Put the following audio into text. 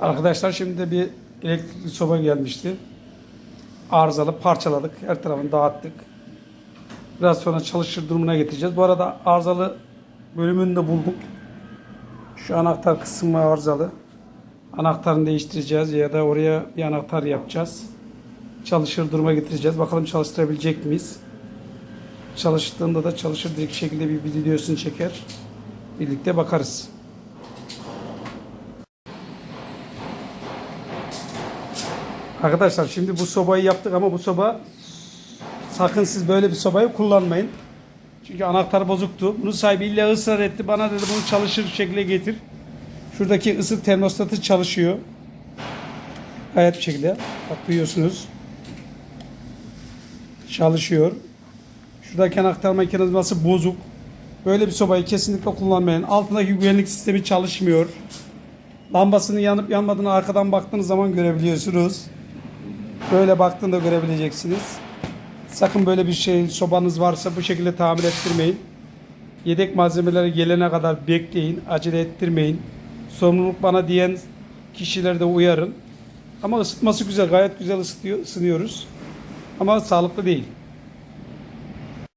Arkadaşlar şimdi bir elektrikli soba gelmişti. Arızalı parçaladık. Her tarafını dağıttık. Biraz sonra çalışır durumuna getireceğiz. Bu arada arızalı bölümünü de bulduk. Şu anahtar kısmı arızalı. Anahtarını değiştireceğiz ya da oraya bir anahtar yapacağız. Çalışır duruma getireceğiz. Bakalım çalıştırabilecek miyiz? Çalıştığında da çalışır direkt şekilde bir videosunu çeker. Birlikte bakarız. Arkadaşlar şimdi bu sobayı yaptık ama bu soba sakın siz böyle bir sobayı kullanmayın. Çünkü anahtar bozuktu. Bunun sahibi illa ısrar etti. Bana dedi bunu çalışır şekilde getir. Şuradaki ısı termostatı çalışıyor. Gayet bir şekilde. Bak duyuyorsunuz. Çalışıyor. Şuradaki anahtar mekanizması bozuk. Böyle bir sobayı kesinlikle kullanmayın. Altındaki güvenlik sistemi çalışmıyor. Lambasının yanıp yanmadığını arkadan baktığınız zaman görebiliyorsunuz. Böyle baktığında görebileceksiniz. Sakın böyle bir şey sobanız varsa bu şekilde tamir ettirmeyin. Yedek malzemeleri gelene kadar bekleyin. Acele ettirmeyin. Sorumluluk bana diyen kişileri de uyarın. Ama ısıtması güzel. Gayet güzel ısıtıyor, ısınıyoruz. Ama sağlıklı değil.